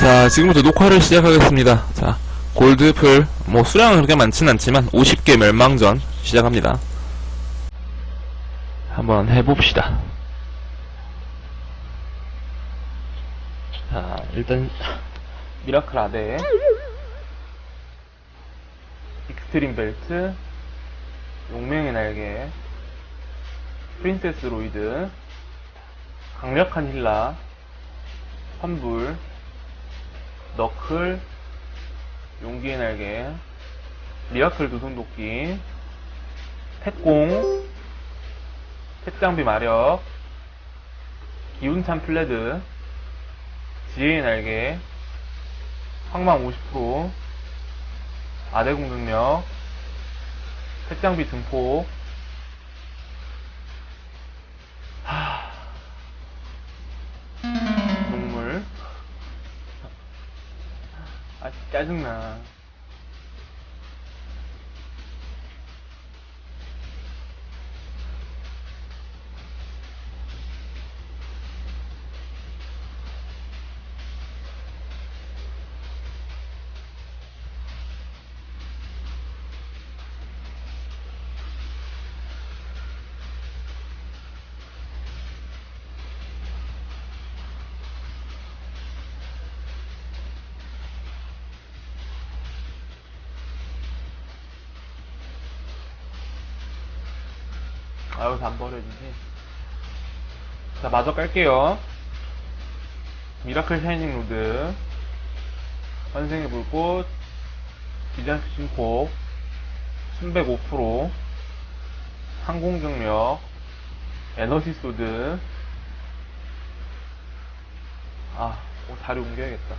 자, 지금부터 녹화를 시작하겠습니다. 자, 골드풀, 뭐, 수량은 그렇게 많진 않지만, 50개 멸망전 시작합니다. 한번 해봅시다. 자, 일단, 미라클 아대, 익스트림 벨트, 용맹의 날개, 프린세스 로이드, 강력한 힐라, 환불, 너클, 용기의 날개, 미라클 두손도끼, 택공, 택장비 마력, 기운찬 플레드, 지혜의 날개, 황망 50%, 아대 공격력, 택장비 증폭, 아짜 아, 여기서 안 버려지지. 자, 마저 깔게요. 미라클 샤이닝 로드, 환생의 불꽃, 기장식 심폭, 순백 5%, 항공경력, 에너지 소드, 아, 오, 다리 옮겨야겠다.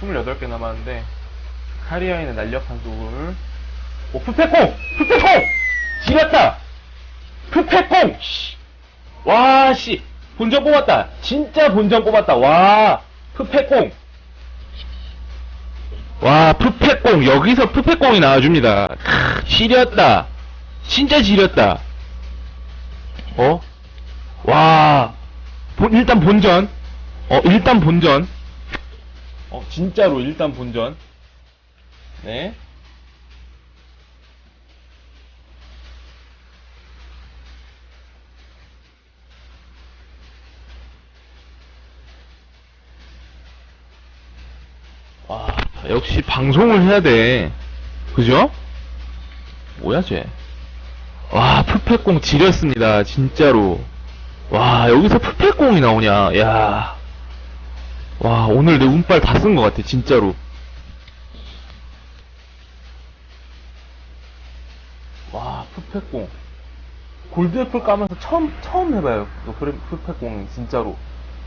28개 남았는데, 카리아인의 날렵한 소울. 오, 푸페콩! 푸페콩! 지렸다! 푸페콩! 씨. 와, 씨! 본전 뽑았다! 진짜 본전 뽑았다! 와! 푸페콩! 와, 푸페콩! 여기서 푸페콩이 나와줍니다. 크, 지렸다! 진짜 지렸다! 어? 와! 본- 일단 본전. 어, 일단 본전. 어, 진짜로 일단 본전. 네. 와, 역시 방송을 해야 돼. 그죠? 뭐야, 쟤? 와, 푸페공 지렸습니다. 진짜로. 와, 여기서 푸페공이 나오냐. 야. 와, 오늘 내 운빨 다 쓴 것 같아, 진짜로. 와, 푸페공. 골드 애플 까면서 처음, 처음 해봐요. 또 그래, 푸페공, 진짜로.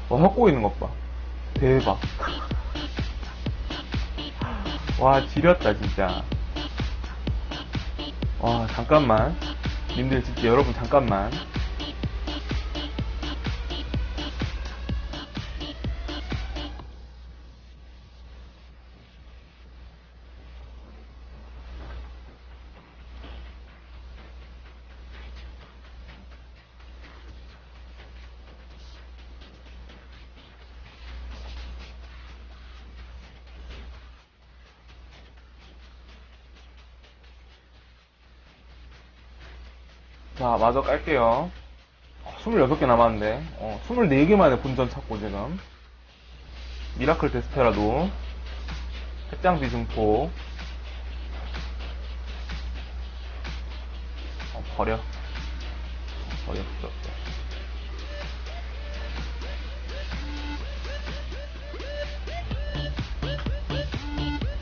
와, 혀 꼬이는 것 봐. 대박. 와, 지렸다, 진짜. 와, 잠깐만. 님들, 진짜 여러분, 잠깐만. 자, 마저 깔게요. 26개 남았는데, 어, 24개 만에 본전 찾고, 지금. 미라클 데스페라도, 핵장 비중포, 어, 버려. 어, 버려, 없어.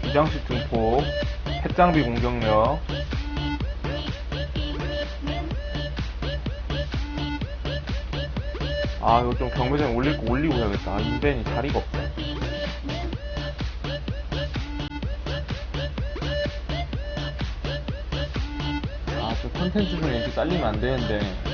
이장식 증폭, 핵장비 공격력, 아, 이거 좀 경매장에 거 올리고 해야겠다. 아, 인벤이 자리가 없다. 아, 저 컨텐츠 중에 이렇게 잘리면 안 되는데.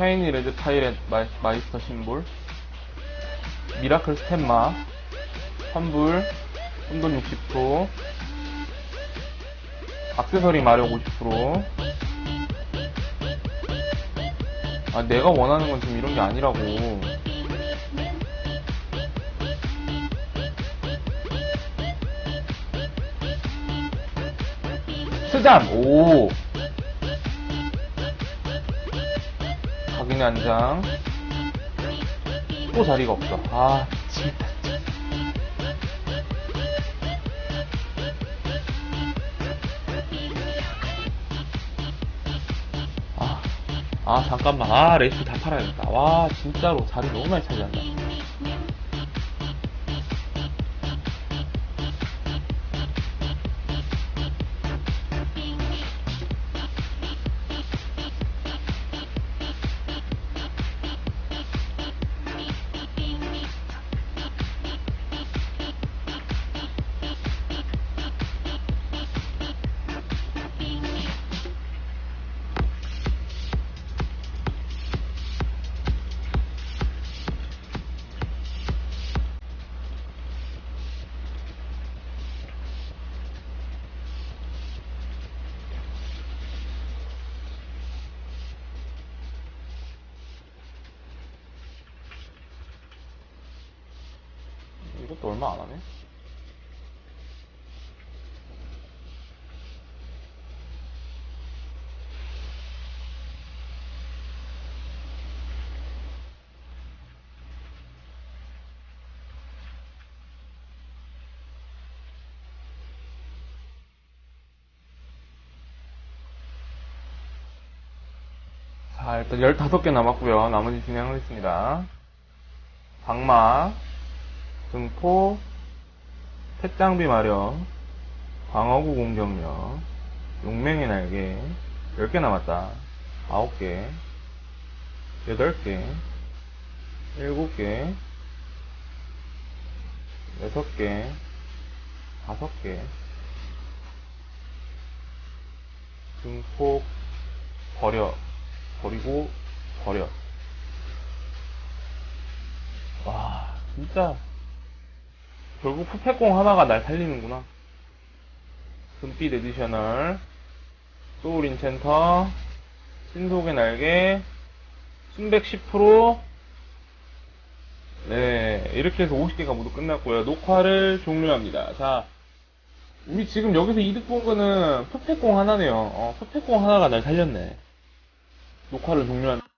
샤이니 레드 타이렛 마이, 마이 스터 심볼 미라클 스템마 환불 혼돈 60% 악세서리 마력 50% 아, 내가 원하는 건 지금 이런 게 아니라고. 스잠! 오! 각인의 한장. 또 자리가 없어. 아, 미치겠다. 아, 아, 잠깐만. 아, 레시피 다 팔아야겠다. 와, 진짜로 자리 너무 많이 차지한다. 이것도 얼마 안 하네? 자, 일단 15개 남았고요 나머지 진행하겠습니다. 방마, 등포, 택장비 마력, 방어구 공격력, 용맹의 날개, 10개 남았다. 9개, 8개, 7개, 6개, 5개, 등폭, 버려, 버리고, 버려. 와, 진짜. 결국 푸페공 하나가 날 살리는구나. 금빛 에디셔널, 소울 인챈터, 신속의 날개, 순백 10%, 네, 이렇게 해서 50개가 모두 끝났고요. 녹화를 종료합니다. 자, 우리 지금 여기서 이득 본 거는 푸페공 하나네요. 어, 푸페공 하나가 날 살렸네. 녹화를 종료한.